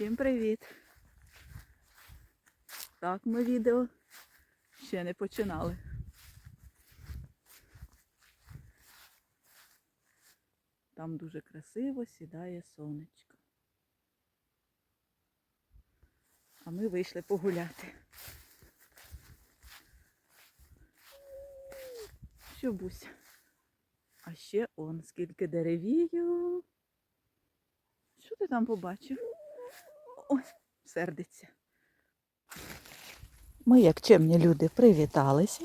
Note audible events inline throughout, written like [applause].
Всім привіт! Так, ми відео ще не починали. Там дуже красиво сідає сонечко. А ми вийшли погуляти. Що Буся? А ще он скільки деревію. Що ти там побачив? Ой, сердиться. Ми, як чемні люди, привіталися.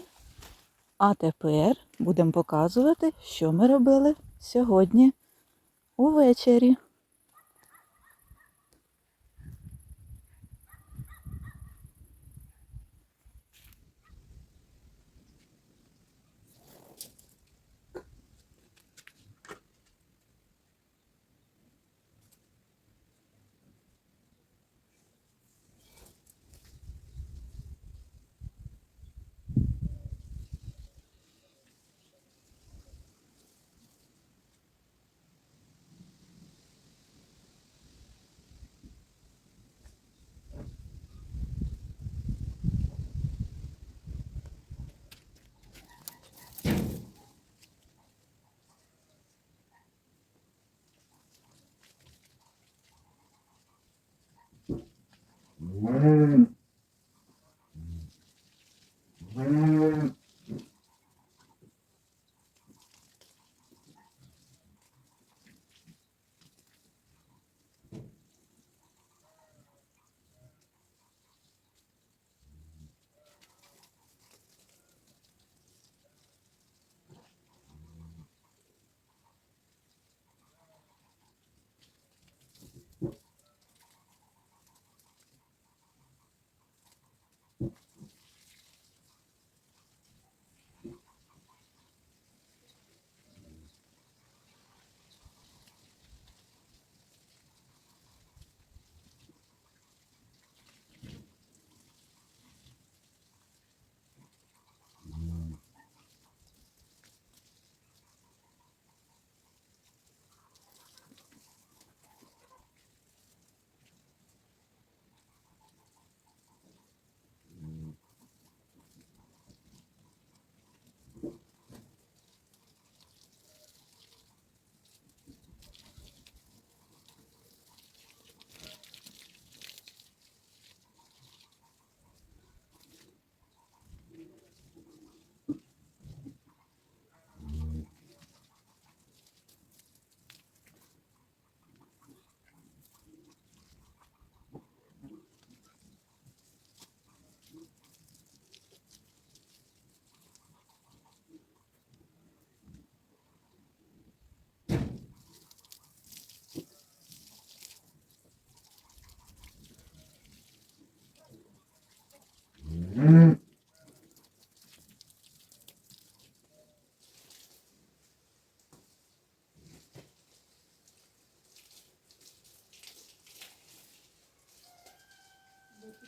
А тепер будемо показувати, що ми робили сьогодні увечері. mm.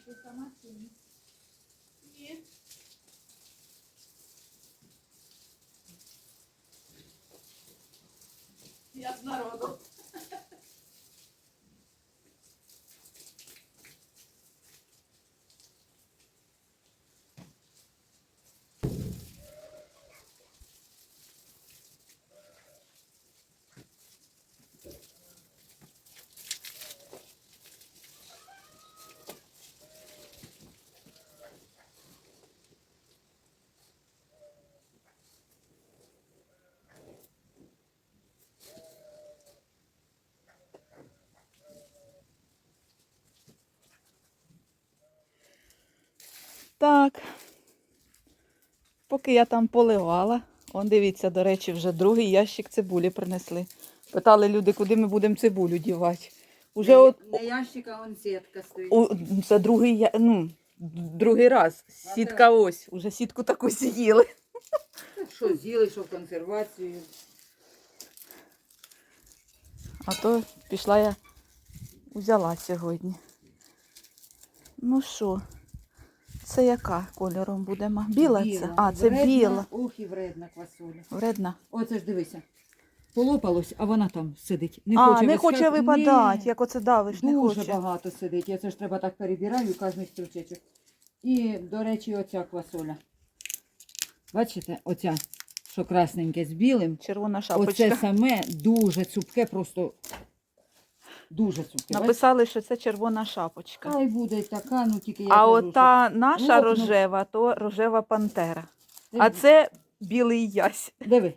Ні. Так. Поки я там поливала. Он дивіться, до речі, вже другий ящик цибулі принесли. Питали люди, куди ми будемо цибулю дівати. Уже Не- от, Не ящик, а он сітка стоїть. о, це другий, ну, другий раз. Сітка ось. Уже сітку таку з'їли. Що з'їли, що в консервацію. А то пішла я взяла сьогодні. Ну що, це яка кольором буде? ма? Біла, це? А, це Вредна. біла. Ух, і вредна квасоля. Вредна. Оце ж дивися. полопалось, а вона там сидить. Не а, хоче не хоче вискак- випадати, Ні. як оце давиш, не Дуже хоче. багато сидить. Я це ж треба так перебираю кожен стручечок. І, до речі, оця квасоля. Бачите, оця, що красненьке з білим. Червона Оце саме дуже цупке, просто дуже супер. Написали, що це червона шапочка. Хай буде така, ну тільки я А кажу, ота наша ну, рожева, то рожева пантера. що- А це білий ясь. Диви.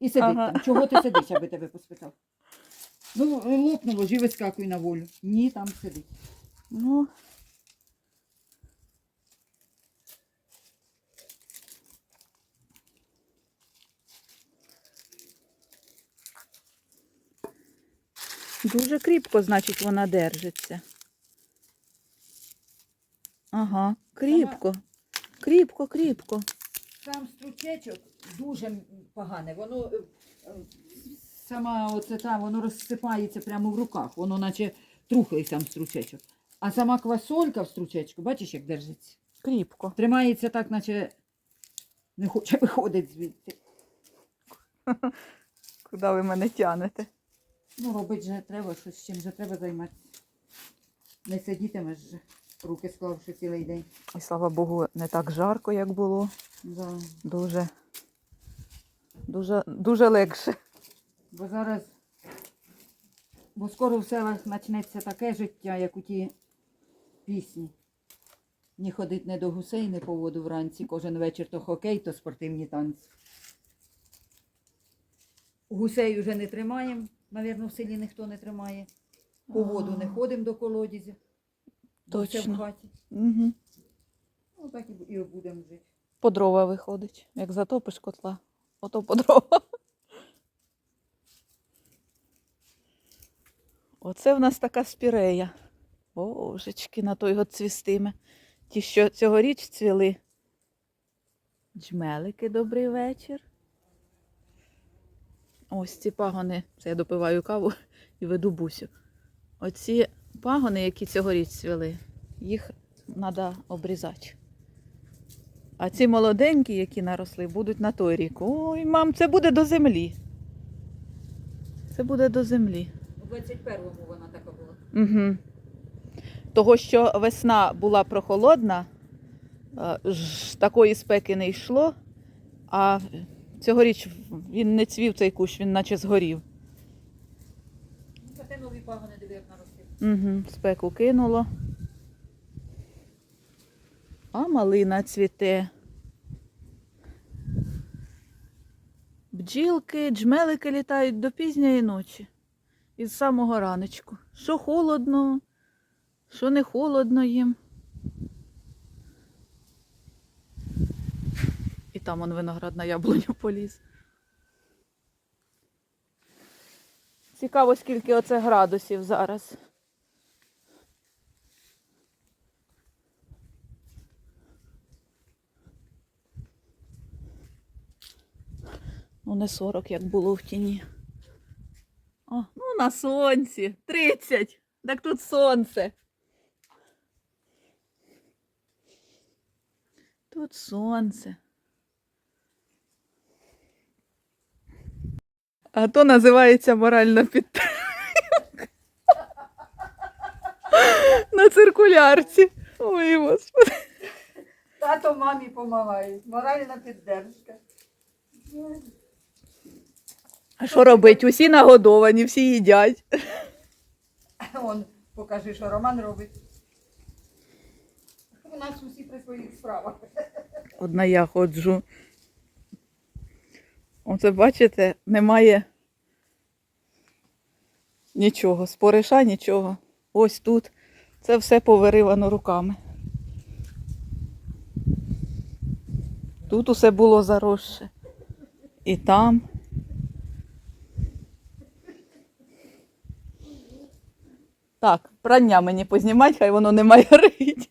І сидить Ага. там. Чого ти сидиш, аби тебе поспитав? Ну, лопнуло живи скакуй на волю. Ні, там сидить. Ну, дуже кріпко, значить, вона держиться. Ага, кріпко. Кріпко, кріпко. Сам стручечок дуже погане. Воно е, е, сама оце та, воно розсипається прямо в руках. Воно наче трухлий сам стручечок. А сама квасолька в стручечку, бачиш, як держиться? Кріпко. Тримається так, наче не хоче [laughs] виходити звідти. Куди ви мене тянете? Ну, робити же треба, щось з чим же треба займатися. Не сидітимеш же, руки склавши цілий день. І слава Богу, не так жарко, як було. Да. Дуже, дуже, дуже легше. Бо зараз, бо скоро в селах почнеться таке життя, як у ті пісні. Ні ходить не до гусей, не по воду вранці. Кожен вечір то хокей, то спортивні танці. Гусей вже не тримаємо, навірно, в селі ніхто не тримає. По воду не ходимо до все Точно. в хаті. Угу. Ну так і і будемо жити. По дрова виходить. Як затопиш котла, ото по дрова. Оце в нас така спірея. Божечки, на той год цвістиме. Ті, що цьогоріч цвіли. Джмелики, добрий вечір. Ось ці пагони, це я допиваю каву і веду бусю. Оці пагони, які цьогоріч цвіли, їх треба обрізати. А ці молоденькі, які наросли, будуть на той рік. Ой, мам, це буде до землі. Це буде до землі. У 21-му вона така була. Угу. Того, що весна була прохолодна, е, такої спеки не йшло, а цьогоріч він не цвів цей кущ, він наче згорів. Це нові пагони диви, як. Угу. Спеку кинуло. А малина цвіте. Бджілки, джмелики літають до пізньої ночі. Із самого раночку. Що холодно, що не холодно їм. Там он виноград на яблуню поліз. Цікаво, скільки оце градусів зараз. Ну, не 40, як було в тіні. О, ну на сонці. 30. Так тут сонце. Тут сонце. А то називається моральна підтримка. На циркулярці. Ой, господи. Тато мамі допомагає. Моральна піддержка. А що робить? Усі нагодовані, всі їдять. Он, покажи, що Роман робить. У нас усі при своїх справах. Одна я ходжу. Оце бачите, немає нічого, спориша нічого. Ось тут. Це все повиривано руками. Тут усе було заросше. І там. Так, прання мені познімати, хай воно не має [laughs] рить.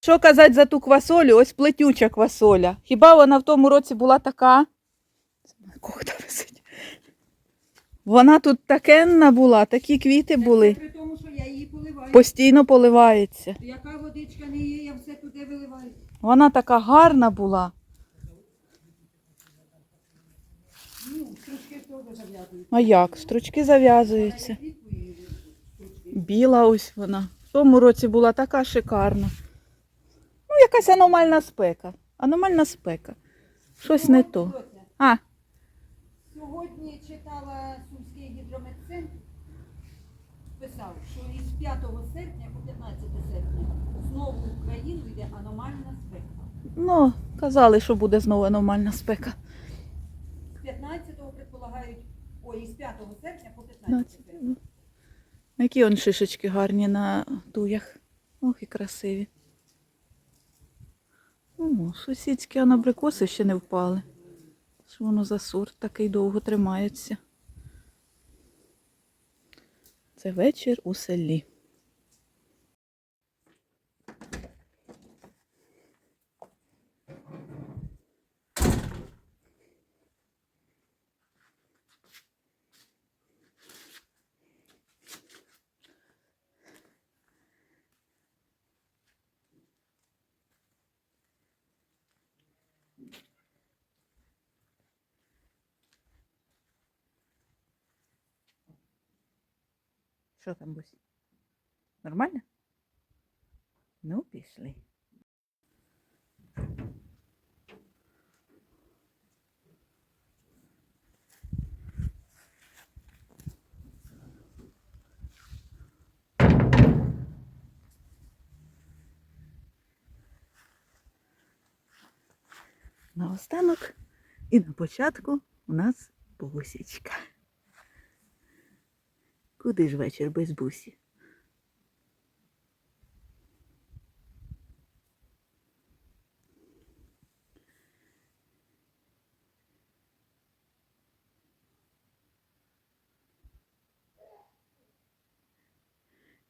Що казати за ту квасолю? Ось плетюча квасоля. Хіба вона в тому році була така? Когта висить. Вона тут такенна була, такі квіти були. При тому, що я її поливаю. Постійно поливається. Яка водичка не є, я все туди виливаю. Вона така гарна була. Ну, теж. А як? Стручки зав'язуються. Біла ось вона. Тому році була така шикарна. Ну, якась аномальна спека. Аномальна спека. Щось не то. А, Сьогодні читала Сумський гідрометцентр, писав, що із 5 серпня по 15 серпня знову в Україну йде аномальна спека. ну, казали, що буде знову аномальна спека. З 15-го предполагають, ой, із 5 серпня по 15 серпня. Які он шишечки гарні на туях. Ох, і красиві. О, сусідські анабрикоси ще не впали. Що воно за сорт такий довго тримається. Це вечір у селі. Що там, Бусь? Нормально? Ну, пішли. Наостанок і на початку у нас бусічка. Куди ж вечір без бусі?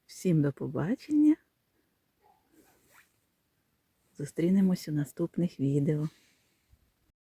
Всім до побачення. Зустрінемось у наступних відео.